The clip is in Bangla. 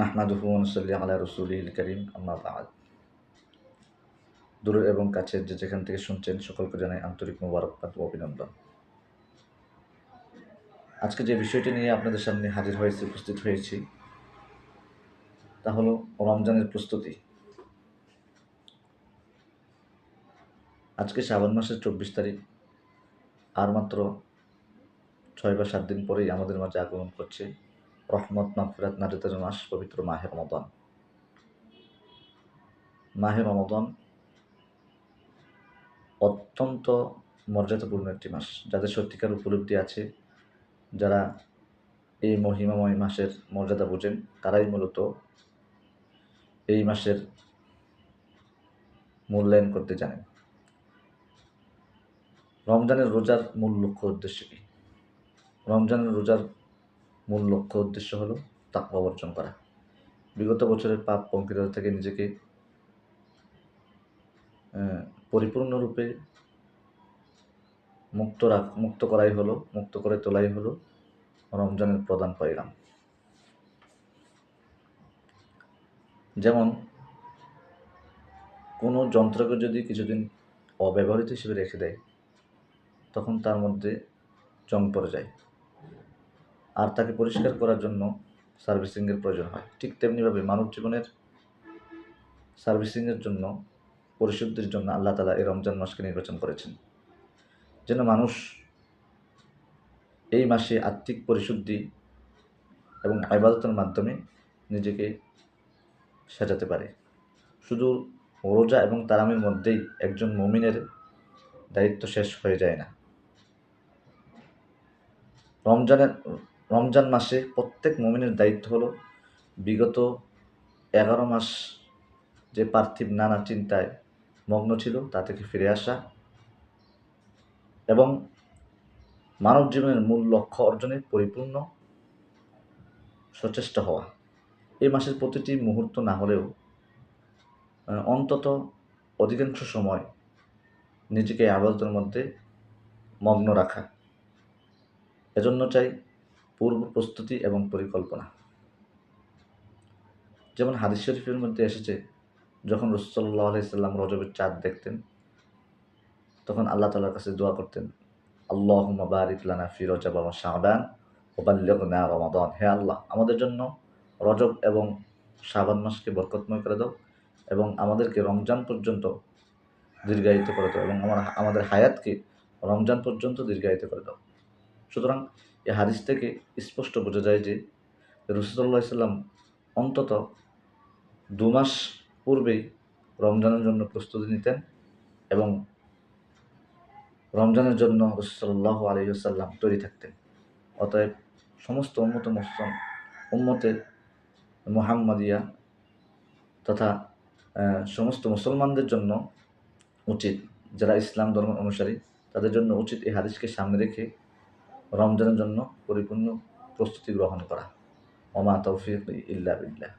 নাহমাদুহু অনুসল্লি আলা রসুলিল করিম দূরের এবং কাছের যে যেখান থেকে শুনছেন, সকলকে জানাই আন্তরিক মোবারকবাদ ও অভিনন্দন। আজকে যে বিষয়টি নিয়ে আপনাদের সামনে হাজির হয়েছি, উপস্থিত হয়েছি, তা হলো রমজানের প্রস্তুতি। আজকে শ্রাবণ মাসের চব্বিশ তারিখ, আর মাত্র ছয় বা সাত দিন পরেই আমাদের মাঝে আগমন করছে। রহমত মাফিরাত নাজাতের মাস পবিত্র মাহে রমদন মাহে রমদন অত্যন্ত মর্যাদাপূর্ণ একটি মাস। যাদের সত্যিকার উপলব্ধি আছে, যারা এই মহিমাময় মাসের মর্যাদা বোঝেন, তারাই মূলত এই মাসের মূল্যায়ন করতে জানেন। রমজানের রোজার মূল লক্ষ্য উদ্দেশ্য কী? রমজানের রোজার মূল লক্ষ্য উদ্দেশ্য হলো তাকওয়া অর্জন করা। বিগত বছরের পাপ পঙ্কিলতা থেকে নিজেকে পরিপূর্ণরূপে মুক্ত রাখ, মুক্ত করাই হলো, মুক্ত করে তোলাই হলো রমজানের প্রধান পরিণাম। যেমন, কোনো যন্ত্রকে যদি কিছুদিন অব্যবহৃত হিসেবে রেখে দেয়, তখন তার মধ্যে জং পড়ে যায়। আর তাকে পরিষ্কার করার জন্য সার্ভিসিংয়ের প্রয়োজন হয়। ঠিক তেমনিভাবে মানব জীবনের সার্ভিসিংয়ের জন্য, পরিশুদ্ধির জন্য আল্লাহ তালা এই রমজান মাসকে নির্বাচন করেছেন। যেন মানুষ এই মাসে আত্মিক পরিশুদ্ধি এবং আইবাদতের মাধ্যমে নিজেকে সাজাতে পারে। শুধু রোজা এবং তারামের মধ্যেই একজন মমিনের দায়িত্ব শেষ হয়ে যায় না। রমজানের রমজান মাসে প্রত্যেক মমিনের দায়িত্ব হলো বিগত এগারো মাস যে পার্থিব নানা চিন্তায় মগ্ন ছিল, তা থেকে ফিরে আসা এবং মানব জীবনের মূল লক্ষ্য অর্জনে পরিপূর্ণ সচেষ্ট হওয়া। এই মাসের প্রতিটি মুহূর্ত না হলেও অন্তত অধিকাংশ সময় নিজেকে আবাদতের মধ্যে মগ্ন রাখা। এজন্য চাই পূর্ব প্রস্তুতি এবং পরিকল্পনা। যেমন হাদিস শরীফের মধ্যে এসেছে, যখন রসল্লাহ আলাইসাল্লাম রজবের চাঁদ দেখতেন, তখন আল্লাহ তালার কাছে দোয়া করতেন আল্লাহ বারিক লানা ফি রজব আমার শাহবান ওবাল্লিগনা রমাদন। হে আল্লাহ, আমাদের জন্য রজব এবং শাবান মাসকে বরকতময় করে দাও এবং আমাদেরকে রমজান পর্যন্ত দীর্ঘায়িত করে দাও এবং আমার, আমাদের হায়াতকে রমজান পর্যন্ত দীর্ঘায়িত করে দাও। সুতরাং এই হাদিস থেকে স্পষ্ট বোঝা যায় যে রসুল্লাহ সাল্লাম অন্তত দু মাস পূর্বেই রমজানের জন্য প্রস্তুতি নিতেন এবং রমজানের জন্য রসুল্লাহ আলহিসাল্লাম তৈরি থাকতেন। অতএব সমস্ত উন্মত মুসলাম উম্মতের মোহাম্মদিয়া তথা সমস্ত মুসলমানদের জন্য উচিত, যারা ইসলাম ধর্ম অনুসারী, তাদের জন্য উচিত এই হাদিসকে সামনে রেখে রমজানের জন্য পরিপূর্ণ প্রস্তুতি গ্রহণ করা। অমা তৌফিক ইল্লা বিল্লাহ।